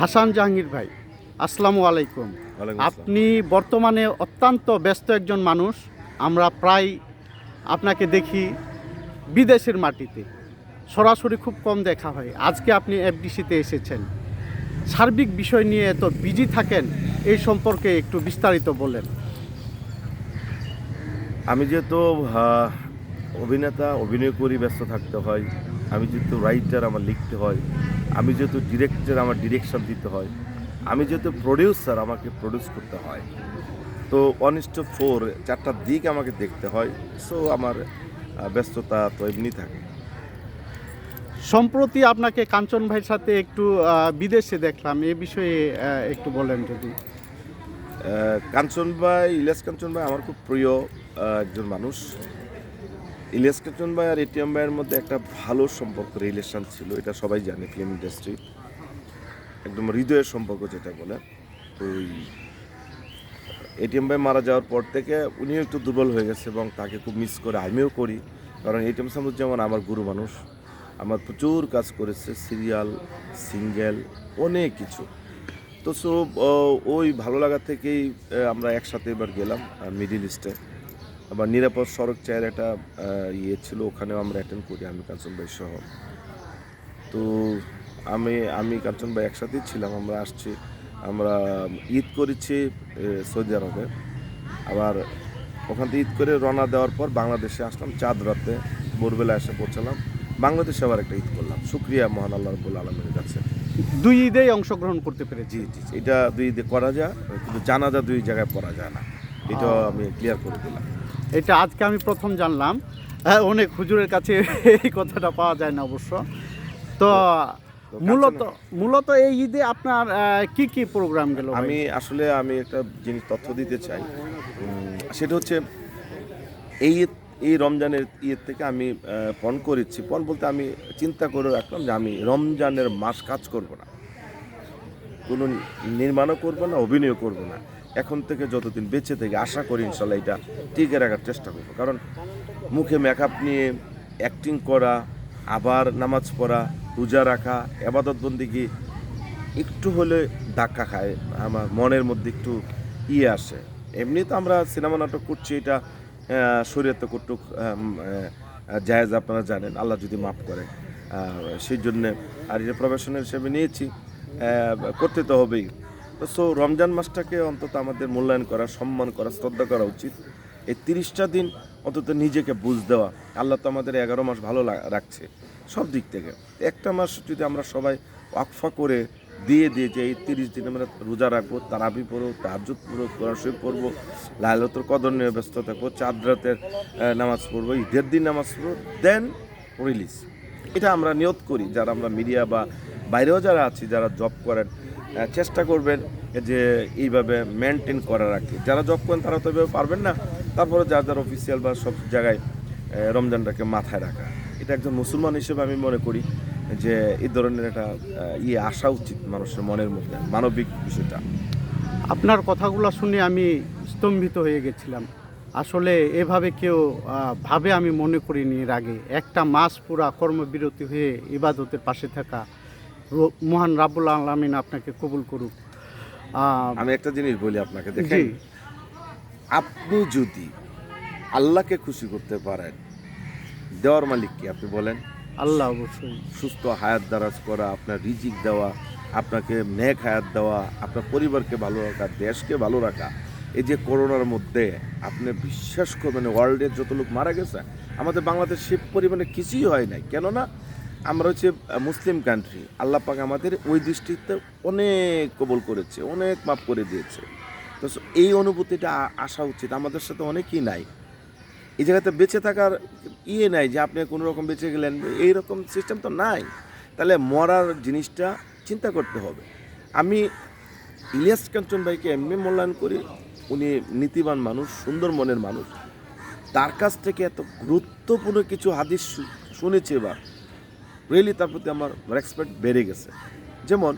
হাসান জাহাঙ্গীর ভাই আসসালামু আলাইকুম। আপনি বর্তমানে অত্যন্ত ব্যস্ত একজন মানুষ আমরা প্রায় আপনাকে দেখি বিদেশের মাটিতে। সরাসরি খুব কম দেখা হয়। আজকে আপনি এফডিসিতে এসেছেন। সার্বিক বিষয় নিয়ে এত বিজি থাকেন এই সম্পর্কে একটু বিস্তারিত বলেন। আমি যেহেতু অভিনেতা অভিনয় করি ব্যস্ত থাকতে হয়। আমি যেহেতু রাইটার আমার লিখতে হয়। আমি যেহেতু ডিরেক্টর আমার ডিরেকশন দিতে হয়। আমি যেহেতু প্রডিউসার আমাকে প্রডিউস করতে হয়। তো ওয়ান ইস টু ফোর চারটা দিক আমাকে দেখতে হয়। সো আমার ব্যস্ততা তো এমনি থাকে। সম্প্রতি আপনাকে কাঞ্চন ভাইয়ের সাথে একটু বিদেশে দেখলাম। এ বিষয়ে একটু বলেন যদি। কাঞ্চন ভাই ইলিয়াস কাঞ্চন ভাই আমার খুব প্রিয় একজন মানুষ। ইলিয়াস কাঞ্চন ভাই আর এটিএম ভাইয়ের মধ্যে একটা ভালো সম্পর্ক রিলেশন ছিল, এটা সবাই জানে ফিল্ম ইন্ডাস্ট্রি একদম হৃদয়ের সম্পর্ক যেটা বলে। তো ওই এটিএম ভাই মারা যাওয়ার পর থেকে উনিও একটু দুর্বল হয়ে গেছে এবং তাকে খুব মিস করে আমিও করি। কারণ এটিএম যেমন আমার গুরু মানুষ, আমার প্রচুর কাজ করেছে সিরিয়াল সিঙ্গেল অনেক কিছু। তো সো ওই ভালো লাগা থেকেই আমরা একসাথে এবার গেলাম মিডিল ইস্টে আবার নিরাপদ সড়ক চায়ের একটা ইয়ে ছিল ওখানেও আমরা অ্যাটেন্ড করি আমি কাঞ্চন ভাই সহ। তো আমি আমি কাঞ্চন ভাই একসাথেই ছিলাম আমরা আসছি আমরা ঈদ করেছি সৌদি আরবে। আবার ওখান থেকে ঈদ করে রওনা দেওয়ার পর বাংলাদেশে আসলাম চাঁদ রাতে ভোরবেলা এসে পৌঁছালাম। বাংলাদেশে আবার একটা ঈদ করলাম। শুক্রিয়া মহান আল্লাহ রবুল আলমের কাছে। দুই ঈদেই অংশগ্রহণ করতে পেরেছি। জি। এটা দুই ঈদে করা যায় কিন্তু জানাজা দুই জায়গায় পড়া যায় না। এটা আমি ক্লিয়ার করে দিলাম। এটা আজকে আমি প্রথম জানলাম। অনেক হুজুরের কাছে এই কথাটা পাওয়া যায় না অবশ্য। তো মূলত মূলত এই ঈদে আপনার কি কি প্রোগ্রাম গেল আমি আসলে আমি একটা জিনিস তথ্য দিতে চাই। সেটা হচ্ছে এই এই রমজানের ইয়ের থেকে আমি পণ করেছি। পণ বলতে আমি চিন্তা করে রাখলাম যে আমি রমজানের মাস কাজ করব না। কোনো নির্মাণও করব না অভিনয় করব না। এখন থেকে যতদিন বেঁচে থেকে আশা করি ইনশাল্লাহ এটা টিকে রাখার চেষ্টা করব। কারণ মুখে মেকআপ নিয়ে অ্যাক্টিং করা, আবার নামাজ পড়া, রোজা রাখা এবাদত বন্দিগি একটু হলে ধাক্কা খায়, আমার মনের মধ্যে একটু ইয়ে আসে। এমনি তো আমরা সিনেমা নাটক করছি, এটা শরীয়তে কটুক জায়েজ আপনারা জানেন, আল্লাহ যদি মাফ করে। সেই জন্যে আর এটা প্রফেশনাল হিসেবে নিয়েছি করতে তো হবেই। সো রমজান মাসটাকে অন্তত আমাদের মূল্যায়ন করা, সম্মান করা, শ্রদ্ধা করা উচিত। এই তিরিশটা দিন অন্তত নিজেকে বুঝ দেওয়া। আল্লাহ তো আমাদের এগারো মাস ভালো রাখছে সব দিক থেকে। একটা মাস যদি আমরা সবাই ওয়াকফা করে দিয়ে দিয়ে যে এই তিরিশ দিন আমরা রোজা রাখব, তারাবি পড়ব তাহাজুদ পড়ব, কোরআন শরীফ পড়ব লাইলতর কদর নিয়ে ব্যস্ত থাকব চাঁদ রাতের নামাজ পড়ব, ঈদের দিন নামাজ পড়ব দেন রিলিজ এটা আমরা নিয়ত করি। যারা আমরা মিডিয়া বা বাইরেও যারা আছি, যারা জব করেন চেষ্টা করবেন যে এইভাবে মেনটেন করা রাখি যারা জব করেন তারা তো এভাবে পারবেন না। তারপরে যার যার অফিসিয়াল বা সব জায়গায় রমজানটাকে মাথায় রাখা। এটা একজন মুসলমান হিসেবে আমি মনে করি যে এই ধরনের একটা ইয়ে আসা উচিত মানুষের মনের মধ্যে, মানবিক বিষয়টা। আপনার কথাগুলো শুনে আমি স্তম্ভিত হয়ে গেছিলাম। আসলে এভাবে কেউ ভাবে আমি মনে করিনি এর আগে। একটা মাস পুরা কর্মবিরতি হয়ে ইবাদতের পাশে থাকা মহান রাবুল আলমিন আপনাকে কবুল করুক। আমি একটা জিনিস বলি আপনাকে জি। দেখেন আপনি যদি আল্লাহকে খুশি করতে পারেন দেওয়ার মালিক কি আপনি বলেন? আল্লাহ অবশ্যই। সুস্থ হায়াত দারাজ করা আপনার রিজিক দেওয়া আপনাকে নেক হায়াত দেওয়া আপনার পরিবারকে ভালো রাখা দেশকে ভালো রাখা এই যে করোনার মধ্যে আপনি বিশ্বাস করবেন ওয়ার্ল্ডে যত লোক মারা গেছে আমাদের বাংলাদেশ সে পরিমাণে কিছুই হয় নাই। কেননা আমরা হচ্ছে মুসলিম কান্ট্রি আল্লাহ পাক আমাদের ওই দৃষ্টিতে অনেক কবল করেছে, অনেক মাফ করে দিয়েছে। তো এই অনুভূতিটা আসা উচিত, আমাদের সাথে অনেকই নাই। এই জায়গাতে বেঁচে থাকার ইয়ে নাই যে আপনি কোনো রকম বেঁচে গেলেন, এই রকম সিস্টেম তো নাই। তাহলে মরার জিনিসটা চিন্তা করতে হবে। আমি ইলিয়াস কাঞ্চন ভাইকে এমনি মূল্যায়ন করি, উনি নীতিবান মানুষ, সুন্দর মনের মানুষ। তার কাছ থেকে এত গুরুত্বপূর্ণ কিছু হাদিস শুনেছে এবার। রিয়েলি তার প্রতি আমার রেসপেক্ট বেড়ে গেছে। যেমন,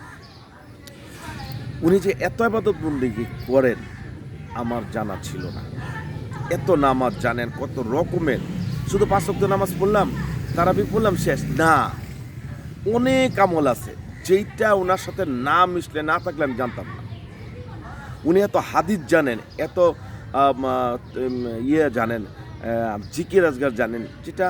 উনি যে এত আবাদত বন্দিগি করেন, আমার জানা ছিল না। এত নামাজ জানেন, কত রকমের। শুধু পাঁচ ওয়াক্ত নামাজ পড়লাম, তারাবি পড়লাম, শেষ। না, অনেক আমল আছে, যেইটা ওনার সাথে না মিশলে, না থাকলে আমি জানতাম না। উনি এত হাদিস জানেন, এত ইয়ে জানেন জিকে রাজগার জানেন, যেটা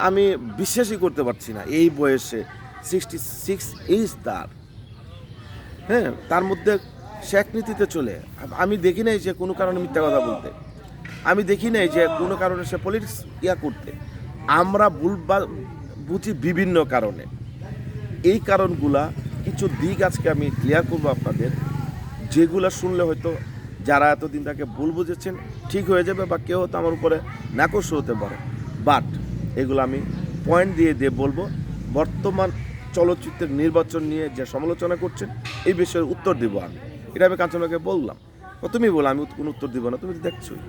আমি- বিশ্বাসই করতে পারছি না এই বয়সে। সিক্সটি সিক্স এইজ তার। হ্যাঁ তার মধ্যে সে এক নীতিতে চলে। আমি দেখি নাই যে কোনো কারণে মিথ্যা কথা বলতে। আমি দেখি নাই যে কোনো কারণে সে পলিটিক্স ইয়া করতে। আমরা ভুল বা- বুঝি বিভিন্ন কারণে। এই কারণগুলা কিছু দিক আজকে আমি ক্লিয়ার করব আপনাদের। যেগুলা শুনলে হয়তো যারা এতদিন তাকে ভুল বুঝেছেন, ঠিক হয়ে যাবে বা কেউ হয়তো আমার উপরে নাকশ হতে পারে। বাট এগুলো আমি পয়েন্ট দিয়ে দিয়ে বলব। বর্তমান চলচ্চিত্রের নির্বাচন নিয়ে যে সমালোচনা করছেন, এই বিষয়ে উত্তর দিব আমি। এটা আমি কাঞ্চনাকে বললাম। তুমি বলো, আমি কোনো উত্তর দিব না। তুমি দেখছোই।